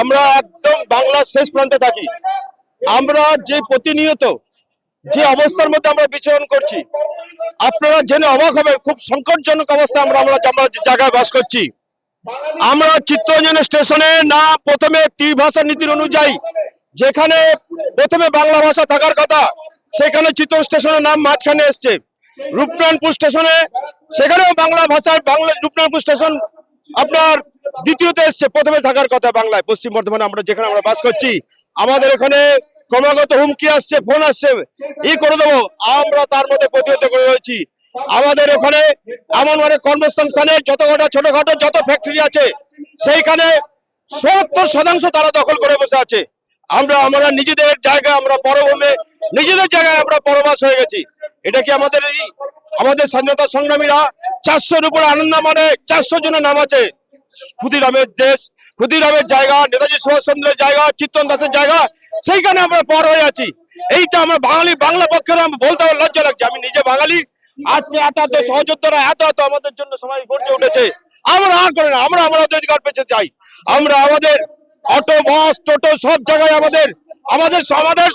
আমরা একদম বাংলার শেষ প্রান্তে থাকি। আমরা যে প্রতিনিয়ত যে অবস্থার মধ্যে আমরা বিচরণ করছি, আপনারা জেনে অবাক হবে খুব সংকটজনক অবস্থা আমরা আমরা জায়গায় বাস করছি। আমরা চিত্তরঞ্জন স্টেশনে না প্রথমে ত্রিভাষা নীতির অনুযায়ী যেখানে প্রথমে বাংলা ভাষা থাকার কথা, সেখানে চিত্তর স্টেশনের নাম মাঝখানে এসছে। রূপনারায়ণপুর স্টেশনে, সেখানেও বাংলা ভাষার বাংলা রূপনারায়ণপুর স্টেশন আপনার দ্বিতীয়তে এসছে, প্রথমে থাকার কথা বাংলায়। পশ্চিম বর্ধমানে আমরা যেখানে আমরা বাস করছি, আমাদের এখানে ক্রমাগত হুমকি আসছে, ফোন আসছে। ই করে দেবো, আমরা তার মধ্যে প্রতিহত করে রয়েছি। আমাদের ওখানে এমন মানে কর্মসংস্থানের যত কটা ছোটখাটো যত ফ্যাক্টরি আছে, সেইখানে সত্তর শতাংশ তারা দখল করে বসে আছে। আমরা আমরা নিজেদের জায়গায় আমরা পরভূমে, নিজেদের জায়গায় আমরা পরবাস হয়ে গেছি। এটা কি আমাদের আমাদের স্বাধীনতা সংগ্রামীরা চারশোর উপরে আনন্দ মানে চারশো জনের নাম আছে। ক্ষুদিরামের দেশ, ক্ষুদিরামের জায়গা, নেতাজি সুভাষচন্দ্রের জায়গা, চিত্তন দাসের জায়গা, সেইখানে আমরা পর হয়ে আছি। এইটা আমরা বাঙালি, বাংলা পক্ষের আমি বলতে আমার লজ্জা লাগছে। আমি নিজে বাঙালি। আজকে এত এত সহযোদ্ধারা, এত এত আমাদের জন্য সবাই গড়ে উঠেছে। আমরা আর করে না, আমরা আমরা অধিকার পেতে চাই। আমরা আমাদের অটো, বাস, টোটো সব জায়গায় আমাদের আমাদের আমাদের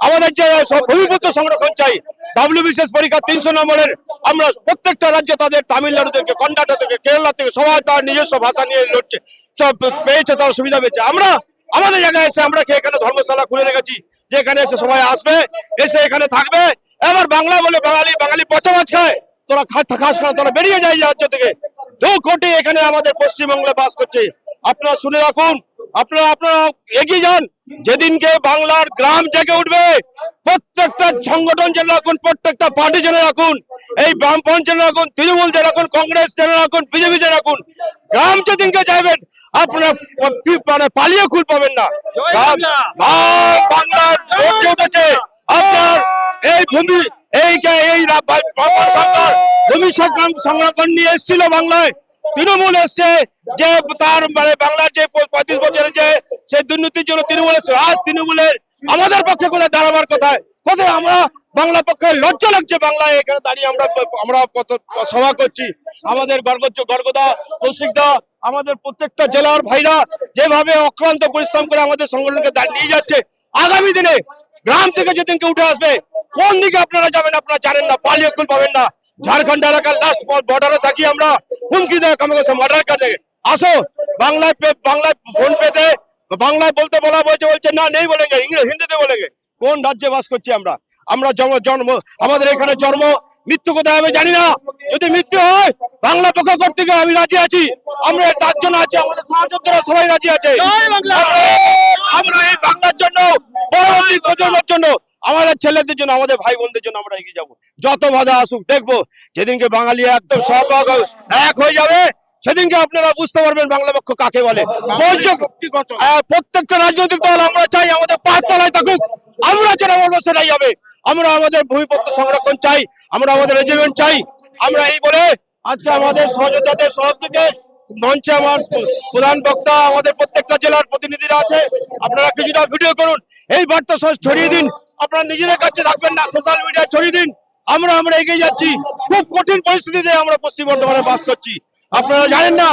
আমাদের যে ভূমিপুত্র সংরক্ষণ চাই ডাব্লিউ বিশেষ পরীক্ষা তিনশো নম্বরের, আমরা প্রত্যেকটা রাজ্যে তাদের তামিলনাড়ু থেকে কর্ণাটক থেকে কেরালা থেকে সবাই তার নিজস্ব ভাষা নিয়ে লড়ছে। সব পেয়েছে, তারা সুবিধা পেয়েছে। আমরা, আমাদের জায়গায় এসে আমরা এখানে ধর্মশালা খুলে রেখেছি? যে এখানে এসে সবাই আসবে, এসে এখানে থাকবে। এবার বাংলা বলে বাঙালি বাঙালি পচা মাছ খায়। তোরা খাস না, তোরা বেরিয়ে যায় রাজ্য থেকে। দু কোটি এখানে আমাদের পশ্চিমবঙ্গে বাস করছে। আপনারা শুনে রাখুন আপনারা আপনারা এগিয়ে যান। যেদিনকে বাংলার গ্রাম জেগে উঠবে প্রত্যেকটা সংগঠন জেনে রাখুন প্রত্যেকটা পার্টি জেনে রাখুন এই বামপন্থ জেনে রাখুন তৃণমূল জেনে রাখুন কংগ্রেস জেনে রাখুন বিজেপি জেনে রাখুন। গ্রাম যেদিনকে যাবেন আপনারা মানে পালিয়ে খুল পাবেন না। বাংলার গর্জে উঠেছে। আপনার এই ভূমি এই এই সরকার ভূমি সংগ্রাম সংরক্ষণ নিয়ে এসেছিল বাংলায়। তৃণমূল এসছে যে তার মানে বাংলার যে পঁয়ত্রিশ বছরের যে সেই দুর্নীতির জন্য তৃণমূল এসছে। আজ তৃণমূলের আমাদের পক্ষে কোথায় দাঁড়াবার কোথায় কোথায় আমরা বাংলা পক্ষে লজ্জা লাগছে বাংলায়? এখানে দাঁড়িয়ে আমরা আমরা সভা করছি। আমাদের গর্গজ গর্গদা কৌশিকদা আমাদের প্রত্যেকটা জেলার ভাইরা যেভাবে অক্লান্ত পরিশ্রম করে আমাদের সংগঠনকে নিয়ে যাচ্ছে, আগামী দিনে গ্রাম থেকে যেদিনকে উঠে আসবে, কোন দিকে আপনারা যাবেন আপনারা জানেন না পালিয়ে পাবেন না। ঝাড়খণ্ড এলাকার লাস্ট বর্ডারে থাকি আমরা। হুমকি দেয় আমাকে মার্ডার কার্ড দেখে আসো বাংলায় পে- বাংলায় ফোন পেতে বাংলায় বলতে বলা বলছে বলছে না নেই বলেঙ্গে ইংরেজি হিন্দিতে বলেঙ্গে কোন রাজ্যে বাস করছি আমরা? আমরা জন্ম জন্ম আমাদের এখানে জন্ম মৃত্যু কোথায় আমি জানি না। যদি মৃত্যু হয় বাংলা পক্ষ করতে গিয়ে আমি রাজি আছি। আমরা তার জন্য আছি আমাদের সহযোদ্ধারা সবাই রাজি আছে। আমরা- আমরা এই বাংলার জন্য পরবর্তী প্রজন্মের জন্য আমাদের ছেলেদের জন্য, আমাদের ভাই বোনদের জন্য আমরা এগিয়ে যাব। যত বাধা আসুক, দেখব, যেদিনকে বাঙালি একদম হয়ে- এক হয়ে যাবে, সেদিনকে আপনারা বুঝতে পারবেন বাংলা পক্ষ কাকে বলে। প্রত্যেকটা রাজনৈতিক দল আমরা চাই, আমাদের পাঁচতলায় থাকুক, আমরা যেটা বলব সেটাই হবে। আমরা আমাদের ভূমিপত্র সংরক্ষণ চাই, আমরা আমাদের রেজিমেন্ট চাই, আমরা এই বলে আজকে আমাদের সহযোদ্ধাদের সব থেকে মঞ্চে আমার প্রধান বক্তা, আমাদের প্রত্যেকটা জেলার প্রতিনিধিরা আছে। আপনারা কিছুটা ভিডিও করুন, এই বার্তা সব ছড়িয়ে দিন। আপনারা নিজেদের কাছে রাখবেন না সোশ্যাল মিডিয়া ছড়িয়ে দিন। আমরা আমরা এগিয়ে যাচ্ছি। খুব কঠিন পরিস্থিতিতে আমরা পশ্চিম বর্ধমানে বাস করছি। আপনারা জানেন না,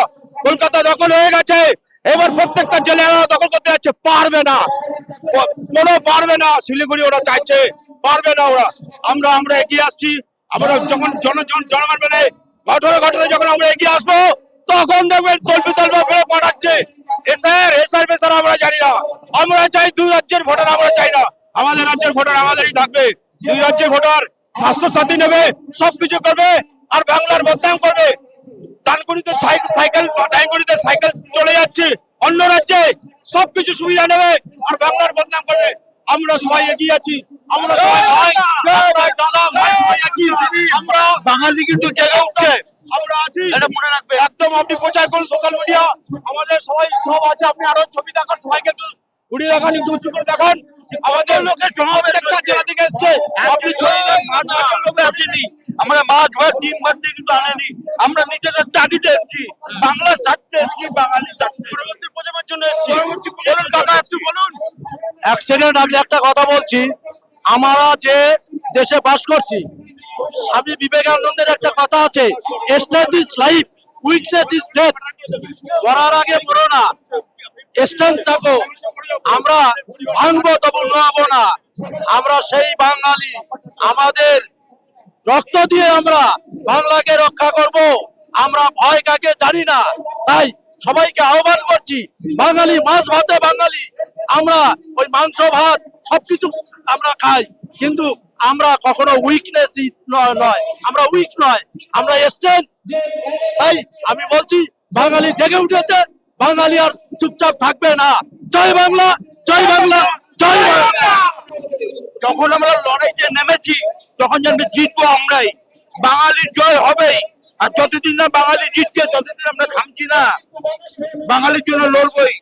কলকাতা দখল হয়ে গেছে। এবার প্রত্যেকটা জেলা দখল করতে যাচ্ছে, পারবে না। কোনো পারবে না, শিলিগুড়ি ওরা চাইছে, পারবে না ওরা। আমরা আমরা এগিয়ে আসছি। আমরা যখন জন জন, জনগণ মেলে ঘটনা ঘটনা যখন আমরা এগিয়ে আসব, তখন দেখবেন তল্পি তল্পা ফেলে পাঠাচ্ছে। এসআর এসআর বেসার আমরা জানি না। আমরা চাই দুই রাজ্যের ভোটার, আমরা চাই না। আমাদের রাজ্যের ভোটার আমাদেরই থাকবে। দুই রাজ্যের ভোটার স্বাস্থ্য সাথী নেবে সবকিছু করবে আর বাংলার বদনাম করবে। ডানকুনিতে সাই- সাইকেল ডানকুনিতে সাইকেল চলে যাচ্ছে অন্য রাজ্যে সবকিছু সুবিধা নেবে আর বাংলার বদনাম করবে। আমরা সবাই এগিয়ে আছি আমরা সবাই ভাই দাদা ভাই সবাই আছি আমরা বাঙালি কিন্তু জেগে উঠছে। আমরা আছি। এটা মনে রাখবে। একদম আপনি প্রচার করুন সোশ্যাল মিডিয়া আমাদের সবাই সব আছে আপনি আরও ছবি দেখান সবাইকে একটু উড়িয়ে দেখান একটু উঁচু করে দেখান আমাদের লোকের প্রত্যেকটা জেলা থেকে এসছে। আপনি আসেনি। আমরা মাছ ভাত ডিম ভাত দিয়ে কিন্তু আনেনি। আমরা নিজেদের তাগিদে এসেছি। বাংলা এসেছি বাঙালি স্বার্থে। পরবর্তী প্রজন্মের জন্য এসছি। বলুন কাকা একটু বলুন। অ্যাক্সিডেন্ট আমি একটা কথা বলছি। আমরা যে দেশে বাস করছি স্বামী বিবেকানন্দের একটা কথা আছে stage is life weakness is death মরার আগে মরো না। স্ট্রেংথ থাকো। আমরা ভাঙবো তবু নোয়াবো না। আমরা সেই বাঙালি। আমাদের রক্ত দিয়ে আমরা বাংলাকে রক্ষা করব। আমরা ভয় কাকে জানি না। তাই সবাইকে আহ্বান করছি, বাঙালি মাছ ভাতে বাঙালি, আমরা ওই মাংস, ভাত সবকিছু আমরা খাই। কিন্তু আমরা কখনো উইকনেস নয় আমরা উইক নয়। আমরা স্ট্রেংথ তাই আমি বলছি, বাঙালি জেগে উঠেছে। বাঙালি আর চুপচাপ থাকবে না। জয় বাংলা জয় বাংলা, জয় যখন আমরা লড়াইতে নেমেছি, তখন জানবে জিতবো আমরাই। বাঙালির জয় হবেই। আর যতদিন না বাঙালি জিতছে, ততদিন আমরা থামছি না। বাঙালির জন্য লড়বই।